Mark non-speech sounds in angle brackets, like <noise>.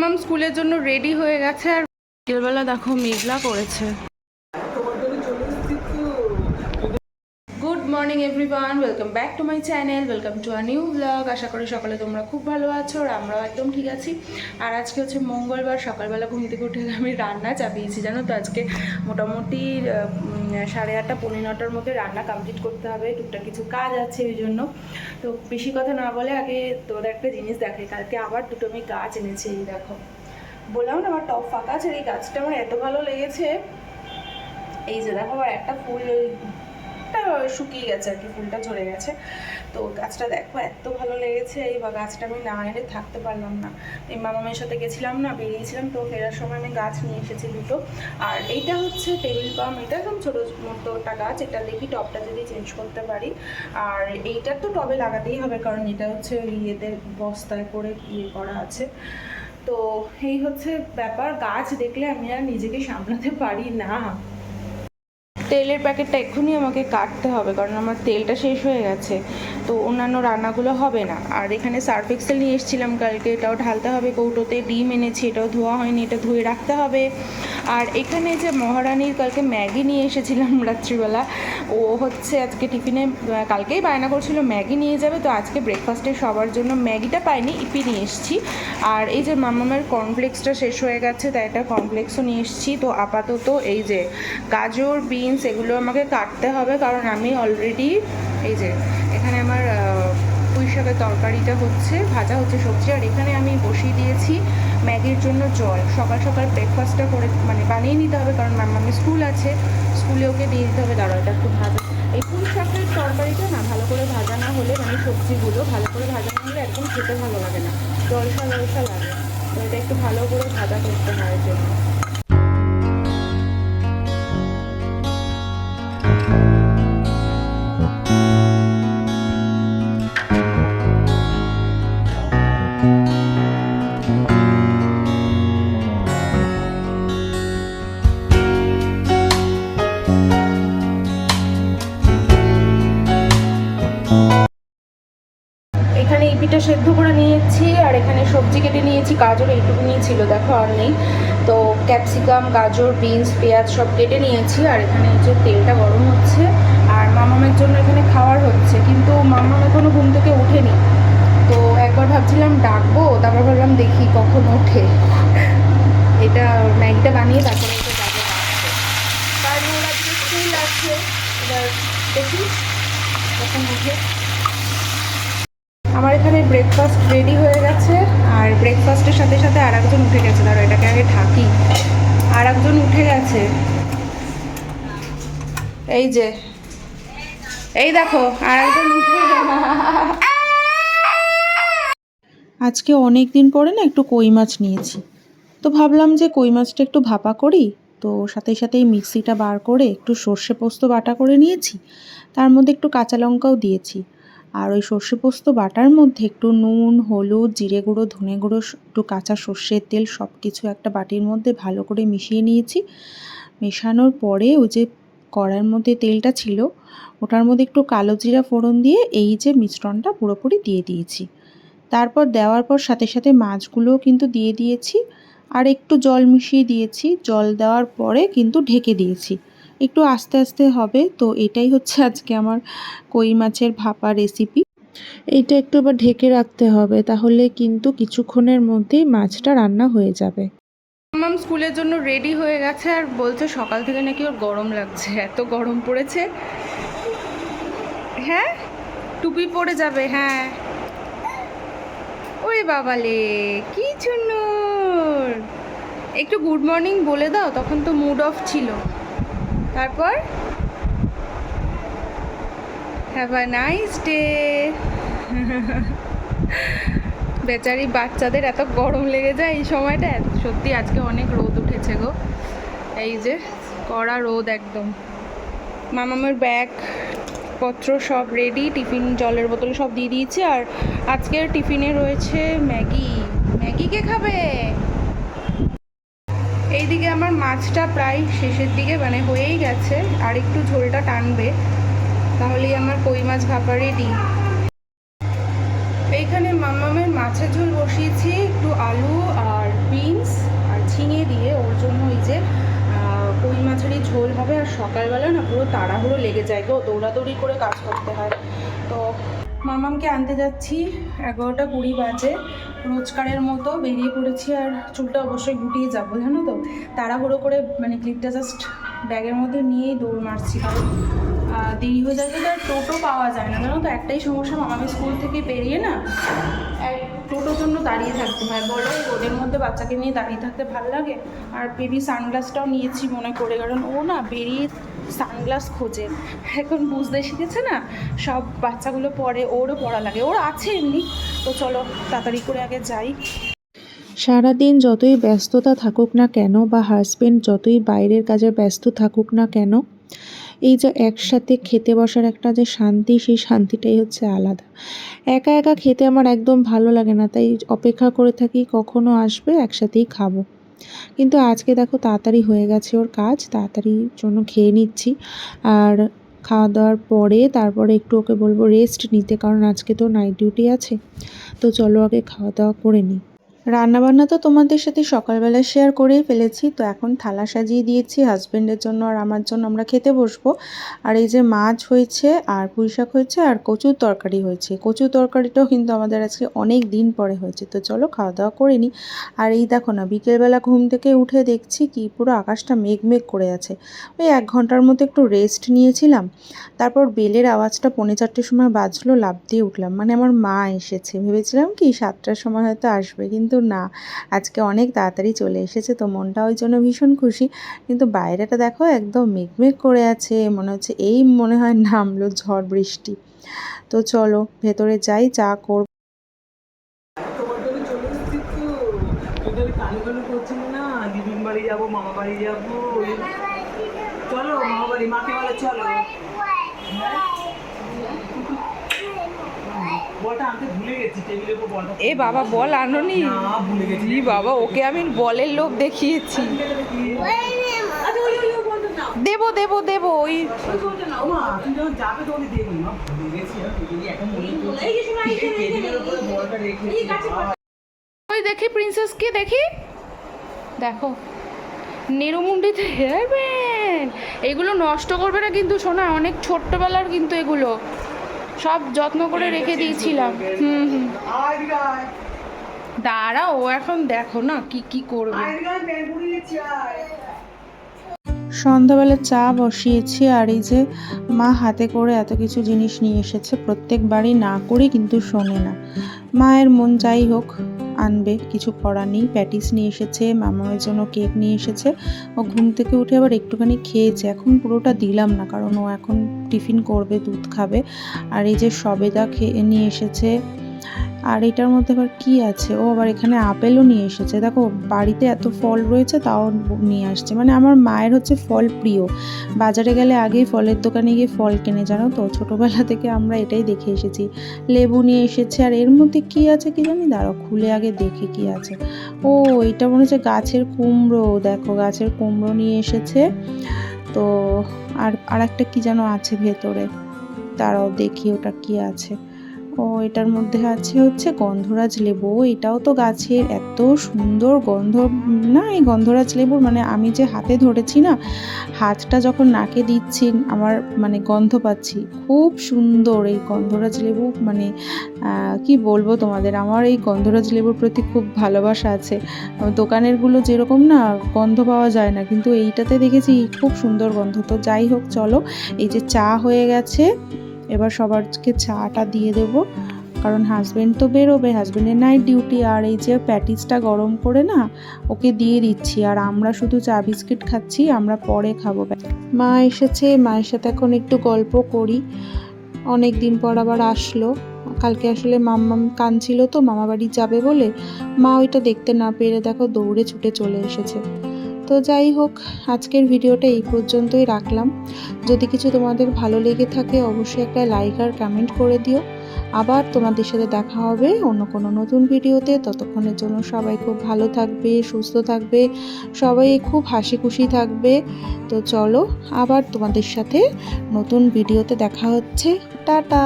মাম স্কুলের জন্য রেডি হয়ে গেছে আর বিকেলবেলা দেখো মেঘলা করেছে good morning everyone welcome back to my channel welcome to a new blog আশা করি সকালে তোমরা খুব ভালো আছো আর আমরাও একদম ঠিক আছি। আর আজকে হচ্ছে মঙ্গলবার, সকালবেলা ঘুম থেকে উঠে আমি রান্না চাপিয়েছি, জানো তো? আজকে মোটামুটি সাড়ে আটটা, পৌনে নটার মধ্যে রান্না কমপ্লিট করতে হবে। টুকটাক কিছু কাজ আছে ওই জন্য। তো বেশি কথা না বলে আগে তোর একটা জিনিস দেখে কালকে আবার দুটো আমি গাছ এনেছি, এই দেখো। বললাম না, আমার টপ ফাঁকা আছে, এই গাছটা আমার এত ভালো লেগেছে। এই যে দেখো, আবার একটা ফুল একটা শুকিয়ে গেছে আর কি, ফুলটা ঝরে গেছে। তো গাছটা দেখো, এত ভালো লেগেছে। এই বা গাছটা আমি না এনে থাকতে পারলাম না। এই মামামের সাথে গেছিলাম না, বেরিয়েছিলাম, তো ফেরার সময় আমি গাছ নিয়ে এসেছি দুটো। আর এইটা হচ্ছে টেবিল পাম এটা একদম ছোটো মতো একটা গাছ, এটা দেখি টবটা যদি চেঞ্জ করতে পারি। আর এইটার তো টবে লাগাতেই হবে, কারণ এটা হচ্ছে ইয়েতে বস্তায় করে ইয়ে করা আছে। তো এই হচ্ছে ব্যাপার, গাছ দেখলে আমি আর নিজেকে সামলাতে পারি না। তেলের প্যাকেটটা এক্ষুনি আমাকে কাটতে হবে, কারণ আমার তেলটা শেষ হয়ে গেছে। তো অন্যান্য রান্নাগুলো হবে না। আর এখানে সার্ফ এক্সেল নিয়ে এসেছিলাম কালকে, এটাও ঢালতে হবে কৌটোতে, ডিম এনেছি, এটাও ধোয়া হয়নি, এটা ধুয়ে রাখতে হবে। আর এখানে যে মহারানীর কালকে ম্যাগি নিয়ে এসেছিলাম <laughs> রাত্রিবেলা, ও হচ্ছে আজকে টিফিনে কালকেই বায়না করছিল ম্যাগি নিয়ে যাবে, তো আজকে ব্রেকফাস্টে সবার জন্য ম্যাগিটা পাইনি, ইপি নিয়ে এসেছি। আর এই যে মামামের কর্নফ্লেক্সটা শেষ হয়ে গেছে, তাই একটা কর্নফ্লেক্সও নিয়ে এসেছি। তো আপাতত এই যে গাজর বিনস এগুলো আমাকে কাটতে হবে, কারণ আমি অলরেডি এই যে এখানে আমার পুঁই শাকের তরকারিটা হচ্ছে, ভাজা হচ্ছে সবজি, আর এখানে আমি বসিয়ে দিয়েছি ম্যাগির জন্য জল। সকাল সকাল ব্রেকফাস্টটা করে মানে বানিয়ে নিতে হবে, কারণ মামামের স্কুল আছে স্কুলে ওকে দিয়ে দিতে হবে দাঁড়া এটা একটু ভাজা। এই পুঁই শাকের তরকারিটা না, ভালো করে ভাজা না হলে মানে সবজিগুলো ভালো করে ভাজা না হলে একদম খেতে ভালো লাগে না। জলসা জলসা লাগে। তো এটা একটু ভালো করে ভাজা করতে হয় জন্য। সেদ্ধ করে নিয়েছি, আর এখানে সবজি কেটে নিয়েছি, গাজর এইটুকু ছিল, দেখো আর নেই। তো ক্যাপসিকাম, গাজর, বিনস, পেঁয়াজ সব কেটে নিয়েছি, আর এখানে যে তেলটা গরম হচ্ছে, আর মামামের জন্য এখানে খাওয়ার হচ্ছে, কিন্তু মামাম এখনও ঘুম থেকে ওঠেনি। তো একবার ভাবছিলাম ডাকবো, তারপর ভাবলাম দেখি কখন ওঠে। এটা ম্যাগিটা বানিয়ে তারপরে এটা যাব স্কুল আছে, এবার দেখি কখন ওঠে। আমার এখানে ব্রেকফাস্ট রেডি হয়ে গেছে, আর ব্রেকফাস্টের সাথে সাথে আর একজন উঠে গেছে। ধরো এটাকে আগে ঢাকি। আর একজন উঠে গেছে। এই যে, এই দেখো আর একজন উঠে আজকে অনেক দিন পরে না একটু কই মাছ নিয়েছি। তো ভাবলাম যে কই মাছটা একটু ভাপা করি, তো সাথে সাথেই মিক্সিটা বার করে একটু সর্ষে পোস্ত বাটা করে নিয়েছি। তার মধ্যে একটু কাঁচা লঙ্কাও দিয়েছি। আর ওই সর্ষে পোস্ত বাটার মধ্যে একটু নুন, হলুদ, জিরে গুঁড়ো, ধনে গুঁড়ো একটু কাঁচা সর্ষের তেল সব কিছু একটা বাটির মধ্যে ভালো করে মিশিয়ে নিয়েছি। মেশানোর পরে ওই যে কড়ার মধ্যে তেলটা ছিল, ওটার মধ্যে একটু কালো জিরা ফোড়ন দিয়ে এই যে মিশ্রণটা পুরোপুরি দিয়ে দিয়েছি। তারপর দেওয়ার পর সাথে সাথে মাছগুলোও কিন্তু দিয়ে দিয়েছি। আর একটু জল মিশিয়ে দিয়েছি। জল দেওয়ার পরে কিন্তু ঢেকে দিয়েছি। একটু আস্তে আস্তে হবে। তো এটাই হচ্ছে আজকে আমার কই মাছের ভাপা রেসিপি এইটা একটু আবার ঢেকে রাখতে হবে, তাহলে কিন্তু কিছুক্ষণের মধ্যেই মাছটা রান্না হয়ে যাবে। মাম স্কুলের জন্য রেডি হয়ে গেছে, আর বলছে সকাল থেকে নাকি ওর গরম লাগছে, এত গরম পড়েছে। হ্যাঁ? টুপি পরে যাবে হ্যাঁ। ওরে বাবালে, কি চুন্নুর? একটু গুড মর্নিং বলে দাও, তখন তো মুড অফ ছিল। তারপর? হ্যাভ আ নাইস ডে বেচারি বাচ্চাদের এত গরম লেগে যায় এই সময়টা? সত্যি আজকে অনেক রোদ উঠেছে গো। এই যে কড়া রোদ একদম। মামামের ব্যাগ, পত্র সব রেডি টিফিন, জলের বোতল সব দিয়ে দিয়েছে। আর আজকের টিফিনে রয়েছে ম্যাগি। ম্যাগি কে খাবে? আমার মাছটা প্রায় শেষের দিকে মানে হয়েই গেছে, আর একটু ঝোলটা টানবে, তাহলেই আমার কই মাছ ভাপা রেডি এইখানে মামামের মাছের ঝোল বসিয়েছি, একটু আলু আর বিনস আর ঝিঙে দিয়ে, ওর জন্য ওই যে কই মাছেরই ঝোল হবে, আর সকালবেলা না পুরো তাড়াহুড়ো লেগে যায় গো, দৌড়াদৌড়ি করে কাজ করতে হয়। তো মামামকে আনতে যাচ্ছি, এগারোটা কুড়ি বাজে। রোজকারের মতো বেরিয়ে পড়েছি আর চুলটা অবশ্যই গুটিয়ে যাব, জানো তো? তাড়াহুড়ো করে মানে ক্লিপটা জাস্ট ব্যাগের মধ্যে নিয়েই দৌড় মারছি। কারণ দেরি হয়ে যায় তো আর টোটো পাওয়া যায় না, জানো তো? একটাই সমস্যা মামাকে স্কুল থেকে বেরিয়ে না এক টোটোর জন্য দাঁড়িয়ে থাকতে হয়। বলো রোদের মধ্যে বাচ্চাকে নিয়ে দাঁড়িয়ে থাকতে ভালো লাগে। আর বেবি সানগ্লাসটাও নিয়েছি মনে করে, কারণ ও না বেরিয়ে সানগ্লাস খোঁজে। এখন বুঝতে শিখেছে না? সব বাচ্চাগুলো পরে, ওরও পড়া লাগে। ওর আছে এমনি। তো চলো, তাড়াতাড়ি করে আগে যাই। সারাদিন যতই ব্যস্ততা থাকুক না কেন বা হাজব্যান্ড যতই বাইরের কাজে ব্যস্ত থাকুক না কেন, এই যে একসাথে খেতে বসার একটা যে শান্তি, সেই শান্তিটাই হচ্ছে আলাদা। একা একা খেতে আমার একদম ভালো লাগে না, তাই অপেক্ষা করে থাকি কখনো আসবে, একসাথেই খাব। কিন্তু আজকে দেখো তাড়াতাড়ি হয়ে গেছে ওর কাজ তাড়াতাড়ির জন্য খেয়ে নিচ্ছি। আর খাওয়া দাওয়ার পরে তারপরে একটু ওকে বলব রেস্ট নিতে, কারণ আজকে তো নাইট ডিউটি আছে। তো চলো আগে খাওয়া দাওয়া করে নিই। রান্নাবান্না তো তোমাদের সাথে সকালবেলা শেয়ার করেই ফেলেছি, তো এখন থালা সাজিয়ে দিয়েছি হাজব্যান্ডের জন্য আর আমার জন্য আমরা খেতে বসবো। আর এই যে মাছ হয়েছে, আর পুঁই শাক হয়েছে, আর কচুর তরকারি হয়েছে। কচুর তরকারিটাও কিন্তু আমাদের আজকে অনেক দিন পরে হয়েছে, তো চলো খাওয়া দাওয়া করে নিই আর এই দেখো না, বিকেলবেলা ঘুম থেকে উঠে দেখছি কি পুরো আকাশটা মেঘ মেঘ করে আছে। ওই এক ঘণ্টার মতো একটু রেস্ট নিয়েছিলাম, তারপর বেলের আওয়াজটা পৌনে চারটের সময় বাজলো লাভ দিয়ে উঠলাম। মানে আমার মা এসেছে, ভেবেছিলাম কি সাতটার সময় হয়তো আসবে, কিন্তু না। আজকে অনেক তাড়াতাড়ি চলে এসেছে তো মনটা ওই জন্য ভীষণ খুশি। কিন্তু বাইরেটা দেখো একদম মেঘমেঘ করে আছে, মনে হচ্ছে এই মনে হয় নামলো ঝড় বৃষ্টি। তো চলো ভেতরে যাই, চা করব তোমার জন্য চলে এসেছি তো তুই তাহলে কালো কালো করছিল না দিদির বাড়ি যাব মামা বাড়ি যাব চলো মামা বাড়ি মাকে বলে চলো বলটা আনতে ভুলে গেছি টেবিলের উপর বলটা এ বাবা বল আনোনি। ই বাবা ওকে আমি বলের লোভ দেখিয়েছি। আচ্ছা দেবো দেবো দেবো ওই। ওই দেখি প্রিন্সেসকে দেখি। দেখো। নেরুমুন্ডিতে হেয়ার ব্যান্ড এগুলো নষ্ট করবে না কিন্তু শোনা অনেক ছোট্টবেলার কিন্তু এগুলো। সব যত্ন করে রেখে দিয়েছিলাম। হুম হুম। দাঁড়া ও এখন দেখো না কি কি করবে। সন্ধ্যাবেলা চা বসিয়েছি আর এই যে মা হাতে করে এত কিছু জিনিস নিয়ে এসেছে, প্রত্যেকবারই না করে কিন্তু শোনে না। মায়ের মন যাই হোক আনবে। কিছু করার নেই, প্যাটিস নিয়ে এসেছে, মামার জন্য কেক নিয়ে এসেছে। ও ঘুম থেকে উঠে আবার একটুখানি খেয়েছে। এখন পুরোটা দিলাম না, কারণ ও এখন টিফিন করবে, দুধ খাবে। আর এই যে সবেদা খেয়ে নিয়ে এসেছে আর এটার মধ্যে আবার কি আছে? ও আবার এখানে আপেলও নিয়ে এসেছে। দেখো, বাড়িতে এত ফল রয়েছে, তাও নিয়ে আসছে। মানে আমার মায়ের হচ্ছে ফল প্রিয়। বাজারে গেলে আগেই ফলের দোকানে গিয়ে ফল কিনে, জানো তো? ছোটোবেলা থেকে আমরা এটাই দেখে এসেছি। লেবু নিয়ে এসেছে, আর এর মধ্যে কি আছে কি জানি? দাঁড়াও, খুলে আগে দেখে কি আছে। ও, এটা মনে হচ্ছে গাছের কুমড়ো। দেখো, গাছের কুমড়ো নিয়ে এসেছে। তো, আর আর একটা কি যেন আছে ভেতরে? তারাও দেখি ওটা কি আছে। ও, এটার মধ্যে আছে হচ্ছে গন্ধরাজ লেবু। এটাও তো গাছের এত সুন্দর গন্ধ, না, এই গন্ধরাজ লেবুর মানে আমি যে হাতে ধরেছি না, হাতটা যখন নাকে দিচ্ছি, আমার মানে গন্ধ পাচ্ছি। খুব সুন্দর এই গন্ধরাজ লেবু মানে কি বলব তোমাদের, আমার এই গন্ধরাজ লেবুর প্রতি খুব ভালোবাসা আছে। দোকানেরগুলো যেরকম না, গন্ধ পাওয়া যায় না, কিন্তু এইটাতে দেখেছি খুব সুন্দর গন্ধ। তো যাই হোক, চলো, এই যে চা হয়ে গেছে এবার সবারকে চাটা দিয়ে দেব। কারণ হাজব্যান্ড তো বেরোবে হাজব্যান্ডের নাইট ডিউটি আর এই যে প্যাটিসটা গরম করে না, ওকে দিয়ে দিচ্ছি। আর আমরা শুধু চা বিস্কিট খাচ্ছি, আমরা পরে খাব। মা এসেছে, মায়ের সাথে এখন একটু গল্প করি। অনেক দিন পর আবার আসলো। কালকে আসলে মাম্মাম কাঁদছিল তো মামা বাড়ি যাবে বলে। মা ওইটা দেখতে না পেরে দেখো দৌড়ে ছুটে চলে এসেছে। তো যাই হোক, আজকের ভিডিওটা এই পর্যন্তই রাখলাম। যদি কিছু তোমাদের ভালো লেগে থাকে, অবশ্যই একটা লাইক আর কমেন্ট করে দিও। আবার তোমাদের সাথে দেখা হবে অন্য কোনো নতুন ভিডিওতে। ততক্ষণের জন্য সবাই খুব ভালো থাকবে, সুস্থ থাকবে, সবাই খুব হাসি খুশি থাকবে। তো চলো, আবার তোমাদের সাথে নতুন ভিডিওতে দেখা হচ্ছে। টাটা!